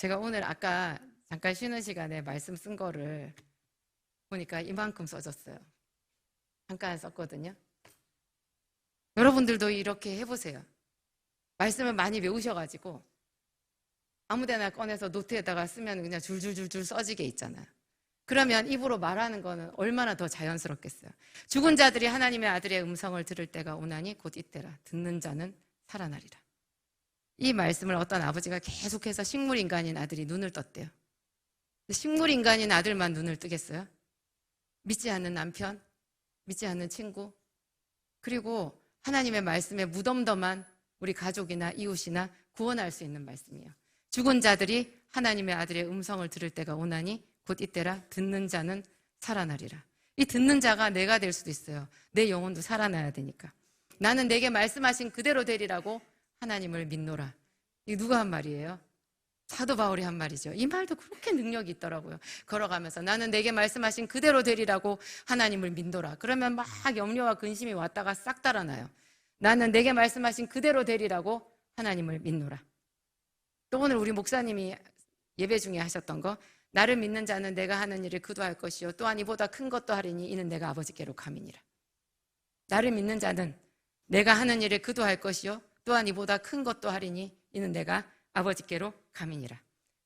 제가 오늘 아까 잠깐 쉬는 시간에 말씀 쓴 거를 보니까 이만큼 써졌어요. 잠깐 썼거든요. 여러분들도 이렇게 해보세요. 말씀을 많이 외우셔가지고 아무 데나 꺼내서 노트에다가 쓰면 그냥 줄줄줄줄 써지게 있잖아요. 그러면 입으로 말하는 거는 얼마나 더 자연스럽겠어요. 죽은 자들이 하나님의 아들의 음성을 들을 때가 오나니 곧 이때라. 듣는 자는 살아나리라. 이 말씀을 어떤 아버지가 계속해서 식물인간인 아들이 눈을 떴대요. 식물인간인 아들만 눈을 뜨겠어요? 믿지 않는 남편, 믿지 않는 친구, 그리고 하나님의 말씀에 무덤덤한 우리 가족이나 이웃이나 구원할 수 있는 말씀이에요. 죽은 자들이 하나님의 아들의 음성을 들을 때가 오나니 곧 이때라 듣는 자는 살아나리라. 이 듣는 자가 내가 될 수도 있어요. 내 영혼도 살아나야 되니까. 나는 내게 말씀하신 그대로 되리라고 하나님을 믿노라. 이 누가 한 말이에요? 사도 바울이 한 말이죠. 이 말도 그렇게 능력이 있더라고요. 걸어가면서 나는 내게 말씀하신 그대로 되리라고 하나님을 믿노라. 그러면 막 염려와 근심이 왔다가 싹 달아나요. 나는 내게 말씀하신 그대로 되리라고 하나님을 믿노라. 또 오늘 우리 목사님이 예배 중에 하셨던 거 나를 믿는 자는 내가 하는 일을 그도 할 것이요 또한 이보다 큰 것도 하리니 이는 내가 아버지께로 감이니라. 나를 믿는 자는 내가 하는 일을 그도 할 것이요 또한 이보다 큰 것도 하리니 이는 내가 아버지께로 감이니라.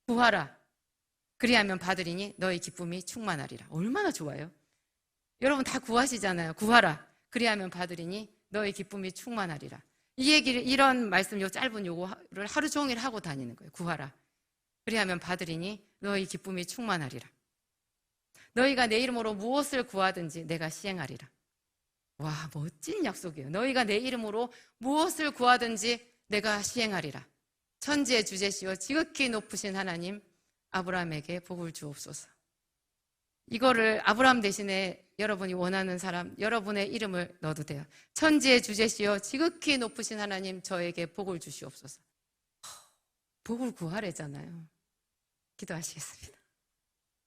구하라. 그리하면 받으리니 너의 기쁨이 충만하리라. 얼마나 좋아요. 여러분 다 구하시잖아요. 구하라. 그리하면 받으리니 너의 기쁨이 충만하리라. 이 얘기를 이런 말씀 요 짧은 요거를 하루 종일 하고 다니는 거예요. 구하라. 그리하면 받으리니 너희 기쁨이 충만하리라. 너희가 내 이름으로 무엇을 구하든지 내가 시행하리라. 와, 멋진 약속이에요. 너희가 내 이름으로 무엇을 구하든지 내가 시행하리라. 천지의 주제시요 지극히 높으신 하나님 아브라함에게 복을 주옵소서. 이거를 아브라함 대신에 여러분이 원하는 사람, 여러분의 이름을 넣어도 돼요. 천지의 주제시요 지극히 높으신 하나님 저에게 복을 주시옵소서. 복을 구하래잖아요. 기도하시겠습니다.